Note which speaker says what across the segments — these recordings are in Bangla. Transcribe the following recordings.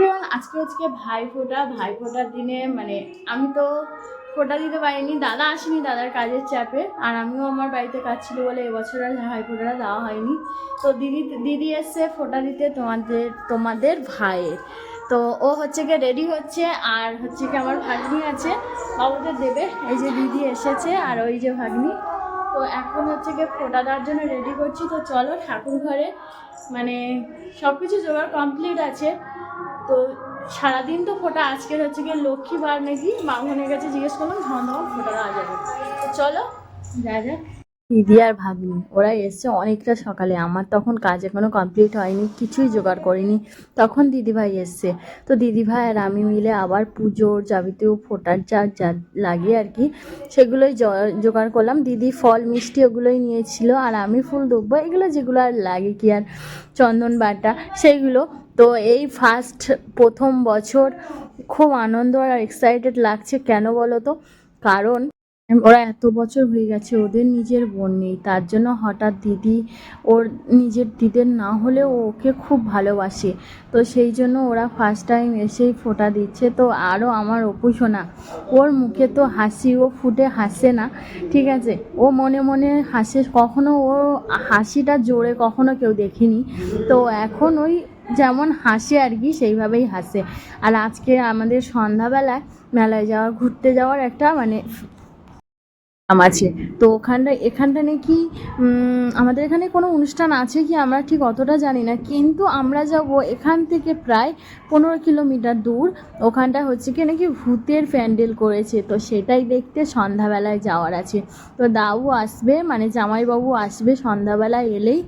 Speaker 1: এভরিওয়ান আজকে হচ্ছে ভাই ফোটা, ভাই ফোটার দিনে মানে আমি তো ফোটা দিতে পারিনি, দাদা আসেনি দাদার কাজের চাপে, আর আমিও আমার বাড়িতে কাজ ছিল বলে এবছর আর ভাই ফোটাটা দেওয়া হয়নি। তো দিদি দিদি এসছে ফোটা দিতে তোমাদের তোমাদের ভাইয়ের। তো ও হচ্ছে গিয়ে রেডি হচ্ছে, আর হচ্ছে কি আমার ভাগ্নি আছে, বাবুদের দেবে। এই যে দিদি এসেছে, আর ওই যে ভাগ্নি। তো এখন হচ্ছে গিয়ে ফোটা দেওয়ার জন্য রেডি করছি। তো চলো ঠাকুর ঘরে মানে সব কিছু জোগাড় কমপ্লিট আছে। তো সারাদিন তো ফোটা, আজকের হচ্ছে গিয়ে লক্ষ্মীবার নাকি বামনের কাছে জিজ্ঞেস করলাম ধন্যবাদ ফোটা দেওয়া যাবে। চলো, যা যাক। দিদি আর ভাগ্নি, ওরা এসছে অনেকটা সকালে। আমার তখন কাজ এখনও কমপ্লিট হয়নি, কিছুই জোগাড় করিনি। তখন দিদিভাই এসছে। তো দিদিভাই আর আমি মিলে আবার পুজোর যাবতীয় ফোটার যা যা লাগে আর কি, সেগুলোই জোগাড় করলাম। দিদি ফল, মিষ্টি ওগুলোই নিয়েছিল, আর আমি ফুল দুব্বো এগুলো যেগুলো আর লাগে কি আর, চন্দন বাটা সেইগুলো তো এই ফার্স্ট প্রথম বছর খুব আনন্দ আর এক্সাইটেড লাগছে। কেন বলো তো? কারণ ওরা এত বছর হয়ে গেছে, ওদের নিজের বোন নেই। তার জন্য হঠাৎ দিদি ওর নিজের দিদের না হলেও ওকে খুব ভালোবাসে। তো সেই জন্য ওরা ফার্স্ট টাইম এসেই ফোটা দিচ্ছে। তো আরও আমার অপু শোনা ওর মুখে তো হাসি, ও ফুটে হাসে না, ঠিক আছে? ও মনে মনে হাসে। কখনো ও হাসিটা জোরে কখনো কেউ দেখিনি। তো এখন ওই যেমন হাসে আর কি, সেইভাবেই হাসে। আর আজকে আমাদের সন্ধ্যাবেলায় মেলায় যাওয়া, ঘুরতে যাওয়ার একটা মানে আছে। তো ওখানটা এখানটা নাকি আমাদের এখানে কোনো অনুষ্ঠান আছে কি? আমরা ঠিক অতটা জানি না। কিন্তু আমরা যাব এখান থেকে প্রায় পনেরো কিলোমিটার দূর। ওখানটা হচ্ছে কি নাকি ভূতের প্যান্ডেল করেছে। তো সেটাই দেখতে সন্ধ্যাবেলায় যাওয়ার আছে। তো দাউ আসবে মানে জামাইবাবু আসবে সন্ধ্যাবেলায় এলেই।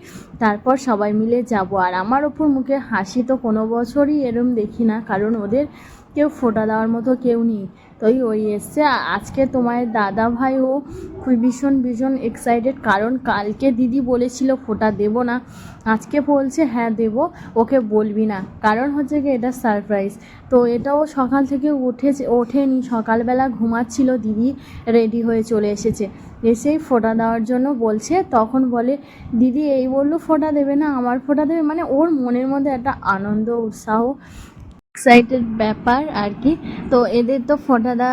Speaker 1: তারপর সবাই মিলে যাব। আর আমার ওপর মুখে হাসি তো কোনো বছরই এরম দেখি না। কারণ ওদের কেউ ফোটা দেওয়ার মতো কেউ নেই। তোই ওই এসছে। আজকে তোমার দাদা ভাই ও খুবই ভীষণ ভীষণ এক্সাইটেড কারণ কালকে দিদি বলেছিল ফোটা দেব না। আজকে বলছে হ্যাঁ দেব। ওকে বলবি না। কারণ হচ্ছে কি, এটা সারপ্রাইজ তো এটাও সকাল থেকে উঠেছে, ওঠেনি। সকালবেলা ঘুমাচ্ছিল, দিদি রেডি হয়ে চলে এসেছে। এসেই ফোটা দেওয়ার জন্য বলছে, তখন বলে, দিদি, এই বলল ফোটা দেবে না, আমার ফোটা দেবে। মানে ওর মনের মধ্যে একটা আনন্দ, উৎসাহ এক্সাইটেড ব্যাপার আর কি তো এদের তো ফটাদা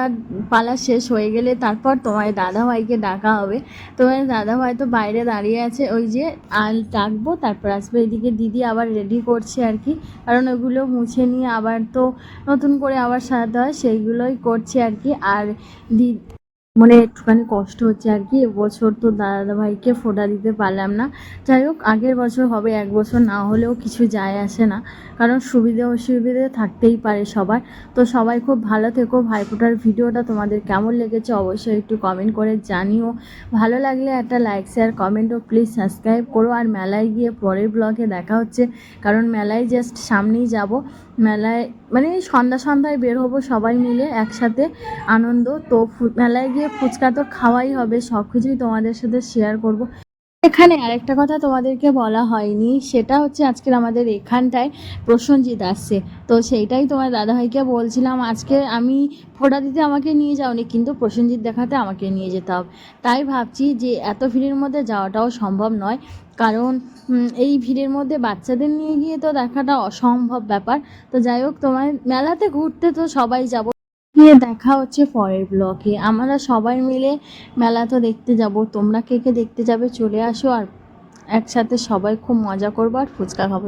Speaker 1: পালা শেষ হয়ে গেলে তারপর তোমার দাদাভাইকে ডাকা হবে। তোমার দাদাভাই তো বাইরে দাঁড়িয়ে আছে, ওই যে আল ডাকবো, তারপর আসবে এদিকে। দিদি আবার রেডি করছে আর কি কারণ ওগুলো মুছে নিয়ে আবার তো নতুন করে আবার সাজাতে হয়, সেইগুলোই করছে আর কি আর দি মানে একটুখানি কষ্ট হচ্ছে আর কি, এবছর তো দাদা ভাইকে ফোঁটা দিতে পারলাম না। যাই হোক, আগের বছর হবে, এক বছর না হলেও কিছু যায় আসে না। কারণ সুবিধে অসুবিধে থাকতেই পারে সবার। তো সবাই খুব ভালো থেকো। ভাইফোঁটার ভিডিওটা তোমাদের কেমন লেগেছে অবশ্যই একটু কমেন্ট করে জানিও। ভালো লাগলে একটা লাইক শেয়ার কমেন্ট ও প্লিজ সাবস্ক্রাইব করো। আর মেলায় গিয়ে পরের ব্লগে দেখা হচ্ছে। কারণ মেলায় জাস্ট সামনেই যাব। মেলায় মানে সন্ধ্যা সন্ধ্যায় বের হব সবাই মিলে একসাথে আনন্দ। তো মেলায় গিয়ে ফুচকা তো খাওয়াই হবে, সব কিছুই তোমাদের সাথে শেয়ার করব। এখানে আরেকটা কথা তোমাদেরকে বলা হয়নি, সেটা হচ্ছে আজকের আমাদের এখানটায় প্রসঞ্জিৎ আসছে। তো সেইটাই তোমার দাদাভাইকে বলছিলাম, আজকে আমি ফোটা দিতে আমাকে নিয়ে যাওনি, কিন্তু প্রসেনজিৎ দেখাতে আমাকে নিয়ে যেতে হবে। তাই ভাবছি যে এত ভিড়ের মধ্যে যাওয়াটাও সম্ভব নয়, কারণ এই ভিড়ের মধ্যে বাচ্চাদের নিয়ে গিয়ে তো দেখাটা অসম্ভব ব্যাপার। তো যাই হোক, তোমার মেলাতে ঘুরতে তো সবাই যাব। গিয়ে দেখা হচ্ছে পরের ব্লকে আমরা সবাই মিলে মেলা তো দেখতে যাব। তোমরা কে কে দেখতে যাবে চলে আসো আর একসাথে সবাই খুব মজা করব আর ফুচকা খাব।